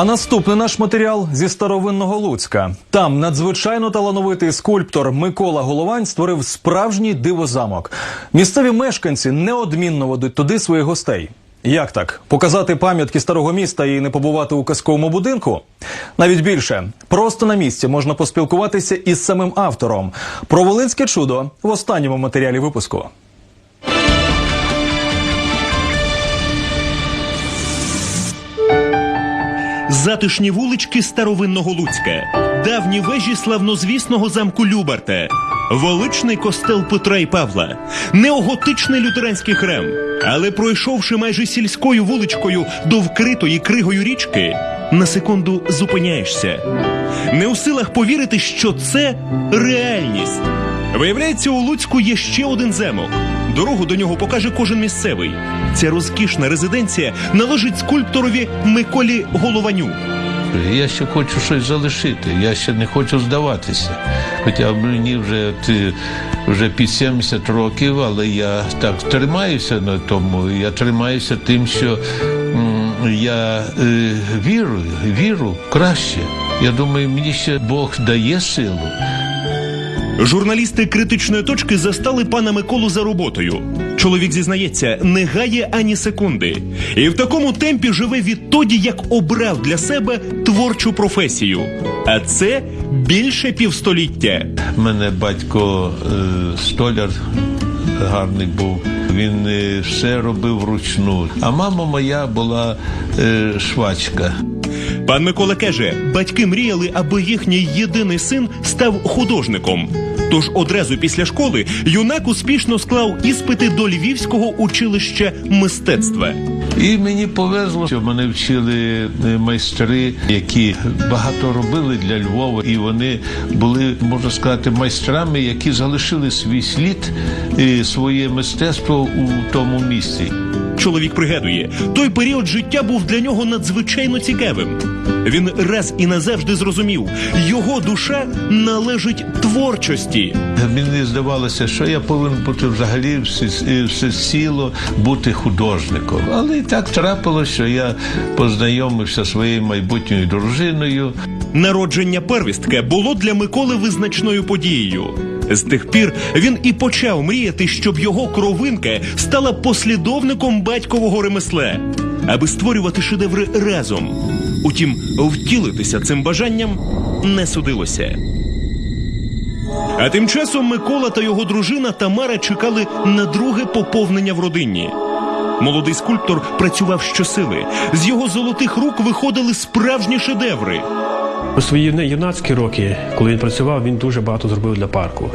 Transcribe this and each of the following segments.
А наступний наш матеріал зі старовинного Луцька. Там надзвичайно талановитий скульптор Микола Головань створив справжній дивозамок. Місцеві мешканці неодмінно ведуть туди своїх гостей. Як так? Показати пам'ятки старого міста і не побувати у казковому будинку? Навіть більше просто на місці можна поспілкуватися із самим автором. Про Волинське чудо в останньому матеріалі випуску. Затишні вулички старовинного Луцька, давні вежі славнозвісного замку Любарта, величний костел Петра і Павла, неоготичний лютеранський храм. Але пройшовши майже сільською вуличкою до вкритої кригою річки, на секунду зупиняєшся. Не у силах повірити, що це реальність. Виявляється, у Луцьку є ще один замок. Дорогу до нього покаже кожен місцевий. Ця розкішна резиденція належить скульпторові Миколі Голованю. Я ще хочу щось залишити, я ще не хочу здаватися. Хоча мені вже вже під 70 років, але я так тримаюся на тому. Я тримаюся тим, що я е, вірую, віру краще. Я думаю, мені ще Бог дає силу. Журналісти критичної точки застали пана Миколу за роботою. Чоловік зізнається, не гає ані секунди, і в такому темпі живе відтоді, як обрав для себе творчу професію. А це більше півстоліття. Мене батько е, столяр гарний був. Він е, все робив вручну. А мама моя була е, швачка. Пан Микола каже, батьки мріяли, аби їхній єдиний син став художником. Тож одразу після школи юнак успішно склав іспити до Львівського училища мистецтва. І мені повезло, що мене вчили е, майстри, які багато робили для Львова, і вони були, можна сказати, майстрами, які залишили свій слід, і своє мистецтво у тому місці. Чоловік пригадує, той період життя був для нього надзвичайно цікавим. Він раз і назавжди зрозумів, його душа належить творчості. Мені здавалося, що я повинен бути взагалі все, все ціло бути художником. Але і так трапилося, що я познайомився зі своєю майбутньою дружиною. Народження первістка було для Миколи визначною подією. З тих пір він і почав мріяти, щоб його кровинка стала послідовником батькового ремесла, аби створювати шедеври разом. Утім, втілитися цим бажанням не судилося. А тим часом Микола та його дружина Тамара чекали на друге поповнення в родині. Молодий скульптор працював щосили. З його золотих рук виходили справжні шедеври. У свої юна- юнацькі роки, коли він працював, він дуже багато зробив для парку.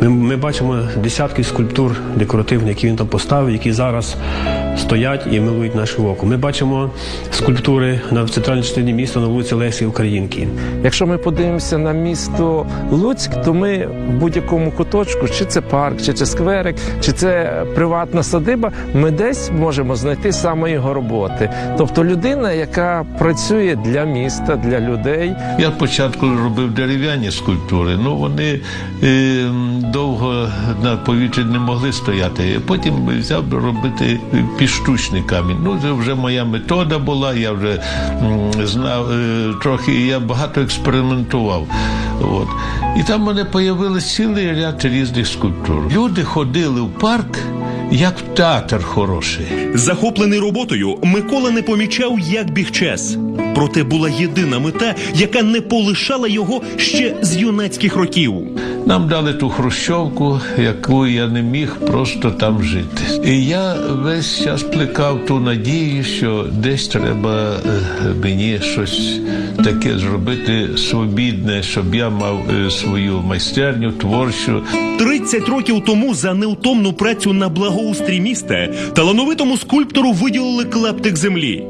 Ми, ми бачимо десятки скульптур декоративних, які він там поставив, які зараз стоять і милують наше око. Ми бачимо скульптури на центральній частині міста на вулиці Лесі Українки. Якщо ми подивимося на місто Луцьк, то ми в будь-якому куточку, чи це парк, чи це скверик, чи це приватна садиба, ми десь можемо знайти саме його роботи. Тобто людина, яка працює для міста, для людей. Я спочатку робив дерев'яні скульптури, ну вони е, довго на повітрі не могли стояти. Потім взяв робити піштучний камінь. Ну, це вже моя метода була, я вже знав е, трохи, я багато експериментував. От. І там в мене появилось цілий ряд різних скульптур. Люди ходили в парк, як театр хороший. Захоплений роботою, Микола не помічав, як біг час. Проте була єдина мета, яка не полишала його ще з юнацьких років. Нам дали ту хрущовку, яку я не міг просто там жити. І я весь час плекав ту надію, що десь треба е, мені щось таке зробити свобідне, щоб я мав е, свою майстерню творчу. 30 років тому за невтомну працю на благоустрій міста талановитому скульптору виділили клаптик землі.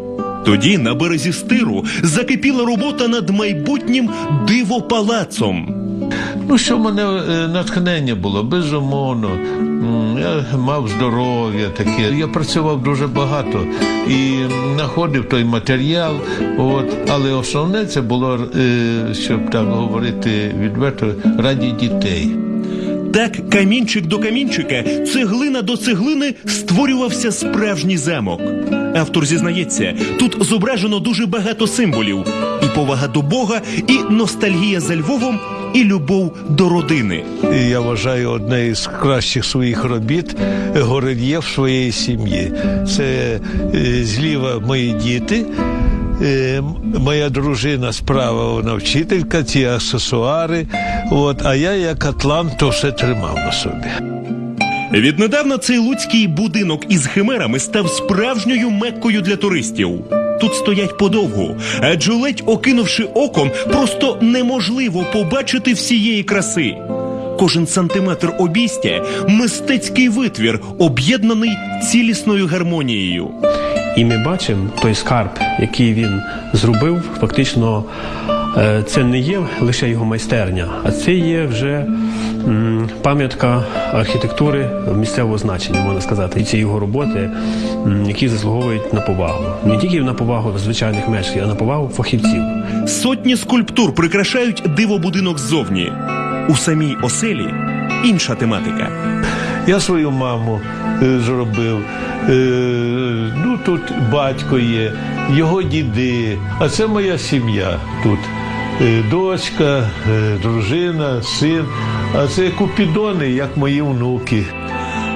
Тоді на березі стиру закипіла робота над майбутнім дивопалацом. Ну, що в мене е, натхнення було, безумовно. Я мав здоров'я таке. Я працював дуже багато і знаходив той матеріал. От. Але основне це було, е, щоб так говорити відверто, раді дітей. Так, камінчик до камінчика, цеглина до цеглини створювався справжній замок. Автор зізнається, тут зображено дуже багато символів: і повага до Бога, і ностальгія за Львовом, і любов до родини. Я вважаю одне із кращих своїх робіт горельєф своєї сім'ї. Це е, зліва мої діти. е, Моя дружина справа, вона вчителька, ці аксесуари. От, а я, як атлант, то все тримав на собі. Віднедавна цей луцький будинок із химерами став справжньою меккою для туристів. Тут стоять подовгу, адже ледь окинувши оком, просто неможливо побачити всієї краси. Кожен сантиметр обійстя мистецький витвір, об'єднаний цілісною гармонією. І ми бачимо той скарб, який він зробив. Фактично, е, це не є лише його майстерня, а це є вже пам'ятка архітектури місцевого значення, можна сказати, і ці його роботи, які заслуговують на повагу. Не тільки на повагу звичайних мешканців, а на повагу фахівців. Сотні скульптур прикрашають дивобудинок ззовні. У самій оселі інша тематика. Я свою маму е, зробив. Е, ну тут батько є, його діди, а це моя сім'я тут. Е, дочка, дружина, син. А це купідони, як мої внуки.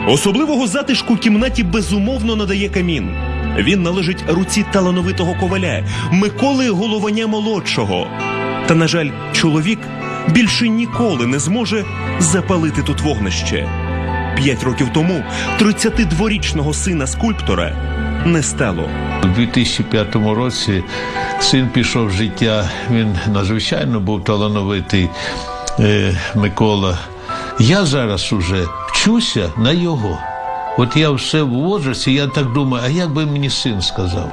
Особливого затишку кімнаті безумовно надає камін. Він належить руці талановитого коваля Миколи Голованя молодшого. Та, на жаль, чоловік більше ніколи не зможе запалити тут вогнище. П'ять років тому 32-річного сина скульптора не стало. У 2005 році син пішов в життя. Він надзвичайно був талановитий е, Микола. Я зараз уже вчуся на його. От я все в возрасті, я так думаю, а як би мені син сказав?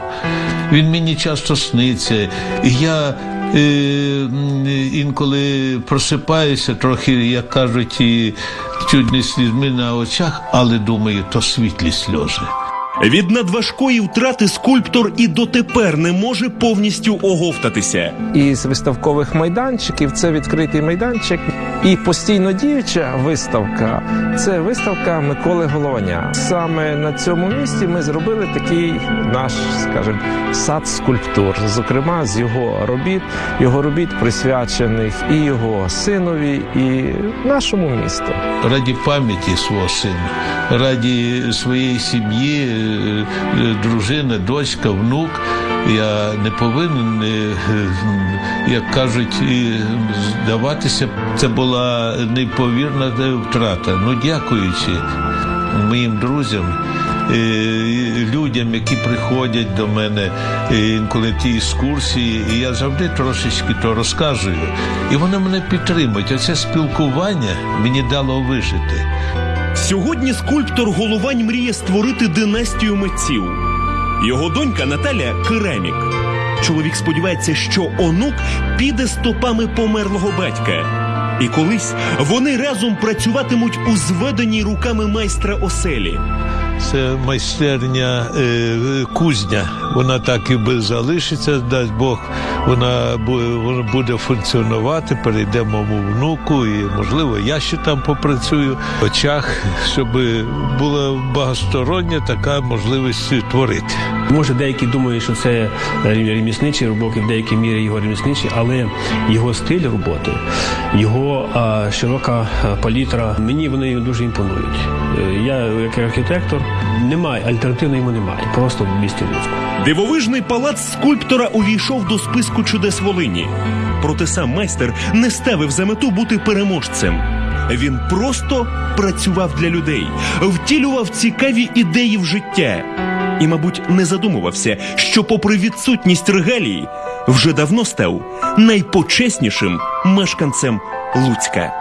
Він мені часто сниться. Я е, інколи просипаюся трохи, як кажуть, і чуть не слізьми на очах, але думаю, то світлі сльози. Від надважкої втрати скульптор і дотепер не може повністю оговтатися. із виставкових майданчиків. Це відкритий майданчик. І постійно діюча виставка це виставка Миколи Голованя. Саме на цьому місці ми зробили такий наш, скажімо, сад скульптур, зокрема з його робіт, його робіт присвячених і його синові, і нашому місту. раді пам'яті свого сина, раді своєї сім'ї, дружина, дочка, внук. Я не повинен, е, е, як кажуть, е, здаватися. Це була нейповірна е, втрата. Ну, дякуючи моїм друзям. е, Людям, які приходять до мене е, інколи ті екскурсії, і я завжди трошечки то розказую. І вони мене підтримують. Оце спілкування мені дало вижити. Сьогодні скульптор Головань мріє створити династію митців. Його донька Наталя керамік. Чоловік сподівається, що онук піде стопами померлого батька. І колись вони разом працюватимуть у зведеній руками майстра оселі. Це майстерня е, кузня. Вона так і би залишиться, дасть Бог. Вона бу- вона буде функціонувати, перейде моєму внуку, і можливо я ще там попрацюю в очах, щоб була багатостороння така можливість творити. Може, деякі думають, що це ремісничі роботи, в деякій мірі його ремісничі, але його стиль роботи, його а, широка палітра, мені вони дуже імпонують. Е, Я, як архітектор, немає, альтернативної йому немає, просто в місті Луцьку. Дивовижний палац скульптора увійшов до списку чудес Волині. Проте сам майстер не ставив за мету бути переможцем. Він просто працював для людей, втілював цікаві ідеї в життя. І, мабуть, не задумувався, що, попри відсутність регалій, вже давно став найпочеснішим мешканцем Луцька.